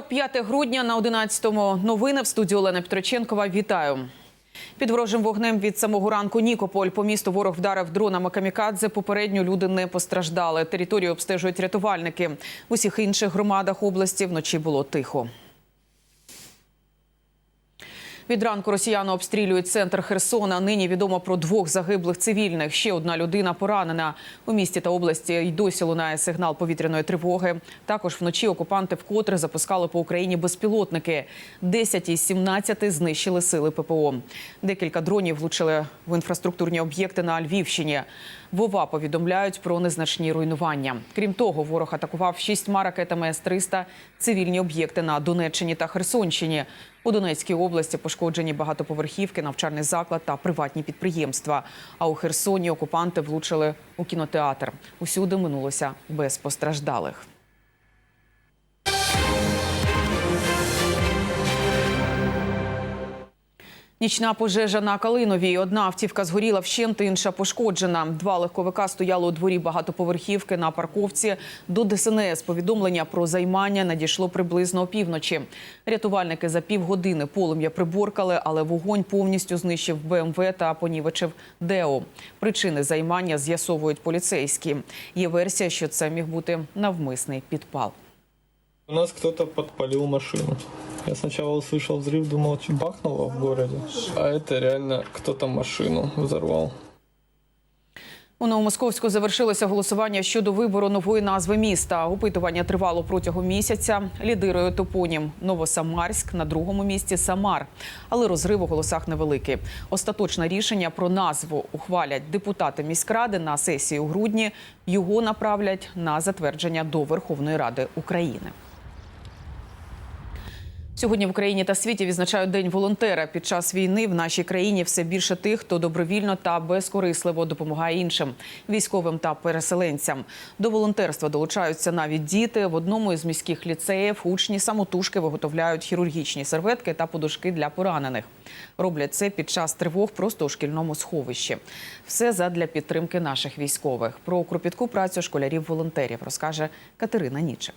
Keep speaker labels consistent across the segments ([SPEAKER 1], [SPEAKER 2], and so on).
[SPEAKER 1] 45 грудня на 11-му. Новини в студії Олена Петроченкова. Вітаю. Під ворожим вогнем від самого ранку Нікополь по місту ворог вдарив дронами камікадзе. Попередньо люди не постраждали. Територію обстежують рятувальники. В усіх інших громадах області вночі було тихо. Від ранку росіяни обстрілюють центр Херсона. Нині відомо про двох загиблих цивільних. Ще одна людина поранена. У місті та області й досі лунає сигнал повітряної тривоги. Також вночі окупанти вкотре запускали по Україні безпілотники. 10 із 17 знищили сили ППО. Декілька дронів влучили в інфраструктурні об'єкти на Львівщині. Вова повідомляють про незначні руйнування. Крім того, ворог атакував шістьма ракетами С-300 цивільні об'єкти на Донеччині та Херсонщині. У Донецькій області пошкоджені багатоповерхівки, навчальний заклад та приватні підприємства. А у Херсоні окупанти влучили у кінотеатр. Усюди минулося без постраждалих. Нічна пожежа на Калиновій. Одна автівка згоріла вщент, інша пошкоджена. Два легковика стояли у дворі багатоповерхівки на парковці. До ДСНС повідомлення про займання надійшло приблизно опівночі. Рятувальники за півгодини полум'я приборкали, але вогонь повністю знищив БМВ та понівечив ДЕО. Причини займання з'ясовують поліцейські. Є версія, що це міг бути навмисний підпал.
[SPEAKER 2] У нас кто-то подпалил машину. Я сначала услышал взрыв, думал, что бахнуло в городе. А это реально кто-то машину взорвал.
[SPEAKER 1] У Новомосковську завершилося голосування щодо вибору нової назви міста. Опитування тривало протягом місяця. Лідирує топонім Новосамарськ на другому місці Самар. Але розрив у голосах невеликий. Остаточне рішення про назву ухвалять депутати міськради на сесії у грудні. Його направлять на затвердження до Верховної Ради України. Сьогодні в Україні та світі відзначають День волонтера. Під час війни в нашій країні все більше тих, хто добровільно та безкорисливо допомагає іншим військовим та переселенцям. До волонтерства долучаються навіть діти. В одному із міських ліцеїв учні самотужки виготовляють хірургічні серветки та подушки для поранених. Роблять це під час тривог просто у шкільному сховищі. Все задля підтримки наших військових. Про кропітку працю школярів-волонтерів розкаже Катерина Нічик.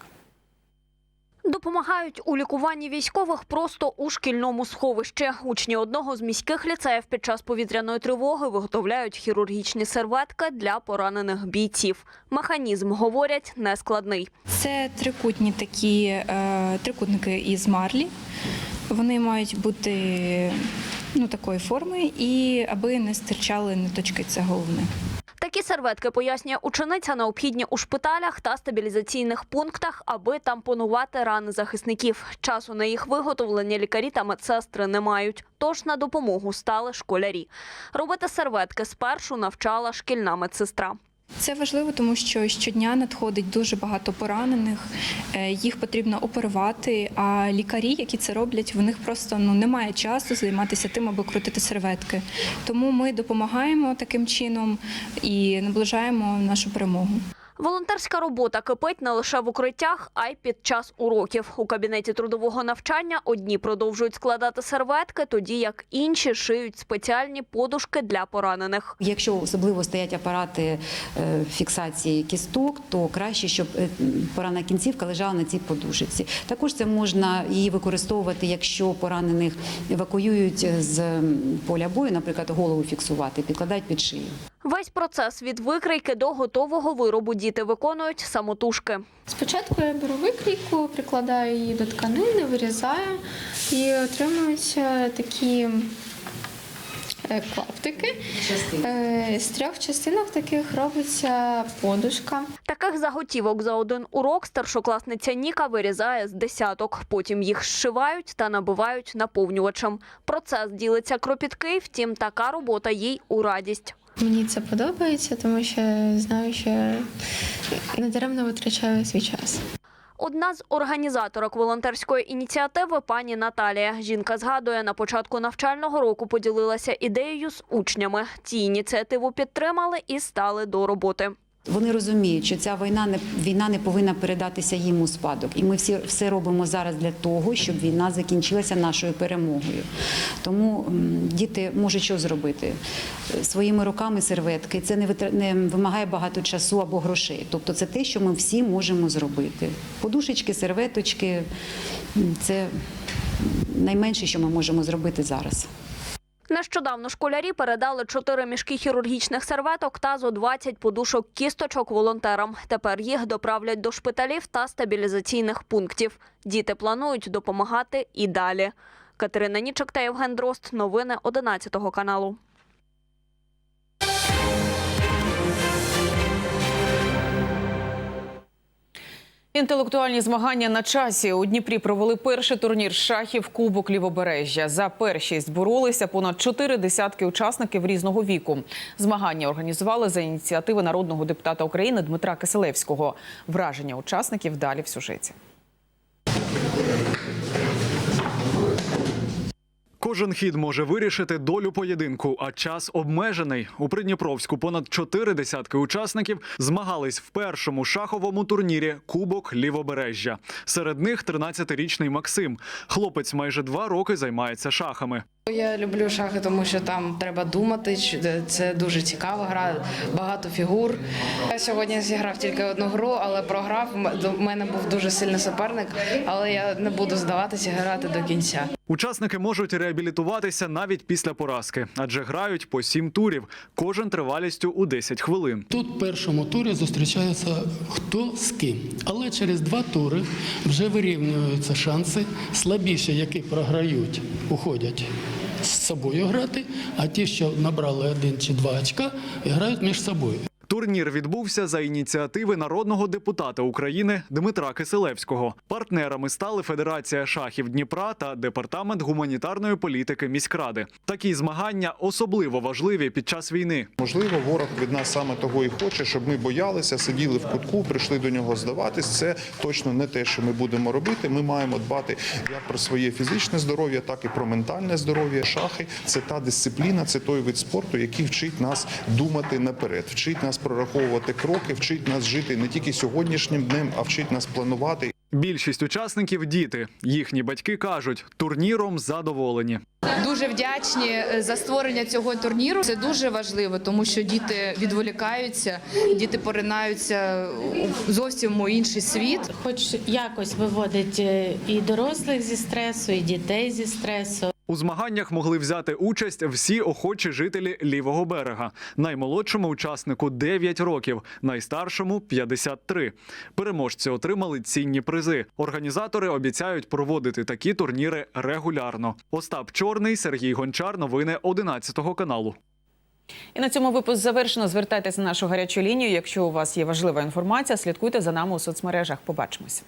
[SPEAKER 3] Допомагають у лікуванні військових просто у шкільному сховищі. Учні одного з міських ліцеїв під час повітряної тривоги виготовляють хірургічні серветки для поранених бійців. Механізм, говорять, нескладний.
[SPEAKER 4] Це трикутні такі е, трикутники із марлі. Вони мають бути ну, такої форми, і аби не стирчали ниточки, це головне.
[SPEAKER 3] Такі серветки, пояснює учениця, необхідні у шпиталях та стабілізаційних пунктах, аби тампонувати рани захисників. Часу на їх виготовлення лікарі та медсестри не мають. Тож на допомогу стали школярі. Робити серветки спершу навчала шкільна медсестра.
[SPEAKER 4] Це важливо, тому що щодня надходить дуже багато поранених, е, їх потрібно оперувати. А лікарі, які це роблять, в них просто ну немає часу займатися тим, аби крутити серветки. Тому ми допомагаємо таким чином і наближаємо нашу перемогу.
[SPEAKER 3] Волонтерська робота кипить не лише в укриттях, а й під час уроків. У кабінеті трудового навчання одні продовжують складати серветки, тоді як інші шиють спеціальні подушки для поранених.
[SPEAKER 5] Якщо особливо стоять апарати е, фіксації кісток, то краще, щоб е, поранена кінцівка лежала на цій подушці. Також це можна її використовувати, якщо поранених евакуюють з поля бою, наприклад, голову фіксувати, підкладають під шию.
[SPEAKER 3] Весь процес від викрійки до готового виробу діти виконують самотужки.
[SPEAKER 6] Спочатку я беру викрійку, прикладаю її до тканини, вирізаю і отримуються такі е, клаптики. Е, З трьох частинок таких робиться подушка.
[SPEAKER 3] Таких заготівок за один урок старшокласниця Ніка вирізає з десяток. Потім їх зшивають та набивають наповнювачем. Процес ділиться кропіткий, втім, така робота їй у радість.
[SPEAKER 6] Мені це подобається, тому що знаю, що недаремно витрачаю свій час.
[SPEAKER 3] Одна з організаторок волонтерської ініціативи пані Наталія. Жінка згадує, на початку навчального року поділилася ідеєю з учнями. Ці ініціативу підтримали і стали до роботи.
[SPEAKER 5] Вони розуміють, що ця війна не війна не повинна передатися їм у спадок, і ми всі все робимо зараз для того, щоб війна закінчилася нашою перемогою. Тому діти можуть що зробити своїми руками серветки. Це не не вимагає багато часу або грошей. Тобто, це те, що ми всі можемо зробити. Подушечки, серветочки це найменше, що ми можемо зробити зараз.
[SPEAKER 3] Нещодавно школярі передали чотири мішки хірургічних серветок та зо 20 подушок кісточок волонтерам. Тепер їх доправлять до шпиталів та стабілізаційних пунктів. Діти планують допомагати і далі. Катерина Нічик та Євген Дрозд. Новини 11 каналу.
[SPEAKER 1] Інтелектуальні змагання на часі у Дніпрі провели перший турнір шахів Кубок Лівобережжя. За першість боролися понад чотири десятки учасників різного віку. Змагання організували за ініціативи народного депутата України Дмитра Киселевського. Враження учасників далі в сюжеті.
[SPEAKER 7] Кожен хід може вирішити долю поєдинку, а час обмежений. У Придніпровську понад чотири десятки учасників змагались в першому шаховому турнірі Кубок Лівобережжя. Серед них 13-річний Максим. Хлопець майже два роки займається шахами.
[SPEAKER 8] Я люблю шахи, тому що там треба думати. Це дуже цікава гра, багато фігур. Я сьогодні зіграв тільки одну гру, але програв. До мене був дуже сильний суперник, але я не буду здаватися грати до кінця.
[SPEAKER 7] Учасники можуть реабілітуватися навіть після поразки, адже грають по сім турів, кожен тривалістю у 10 хвилин.
[SPEAKER 9] Тут в першому турі зустрічається хто з ким. Але через два тури вже вирівнюються шанси. Слабіші, які програють, уходять з собою грати, а ті, що набрали один чи два очка, грають між собою.
[SPEAKER 7] Турнір відбувся за ініціативи народного депутата України Дмитра Киселевського. Партнерами стали Федерація шахів Дніпра та департамент гуманітарної політики міськради. Такі змагання особливо важливі під час війни.
[SPEAKER 10] Можливо, ворог від нас саме того і хоче, щоб ми боялися, сиділи в кутку, прийшли до нього здаватись. Це точно не те, що ми будемо робити. Ми маємо дбати як про своє фізичне здоров'я, так і про ментальне здоров'я. Шахи це та дисципліна, це той вид спорту, який вчить нас думати наперед, вчить нас прораховувати кроки, вчить нас жити не тільки сьогоднішнім днем, а вчить нас планувати
[SPEAKER 7] Більшість учасників діти. Їхні батьки кажуть, турніром задоволені.
[SPEAKER 11] Дуже вдячні е, за створення цього турніру. Це дуже важливо, тому що діти відволікаються, діти поринаються у зовсім у інший світ.
[SPEAKER 12] хоч якось виводить е, і дорослих зі стресу, і дітей зі стресу.
[SPEAKER 7] У змаганнях могли взяти участь всі охочі жителі лівого берега. Наймолодшому учаснику 9 років, найстаршому 53. Переможці отримали цінні призи. Організатори обіцяють проводити такі турніри регулярно. Остап Чорний, Сергій Гончар. Новини 11 каналу.
[SPEAKER 1] І на цьому випуск завершено. Звертайтеся на нашу гарячу лінію. Якщо у вас є важлива інформація, слідкуйте за нами у соцмережах. Побачимось.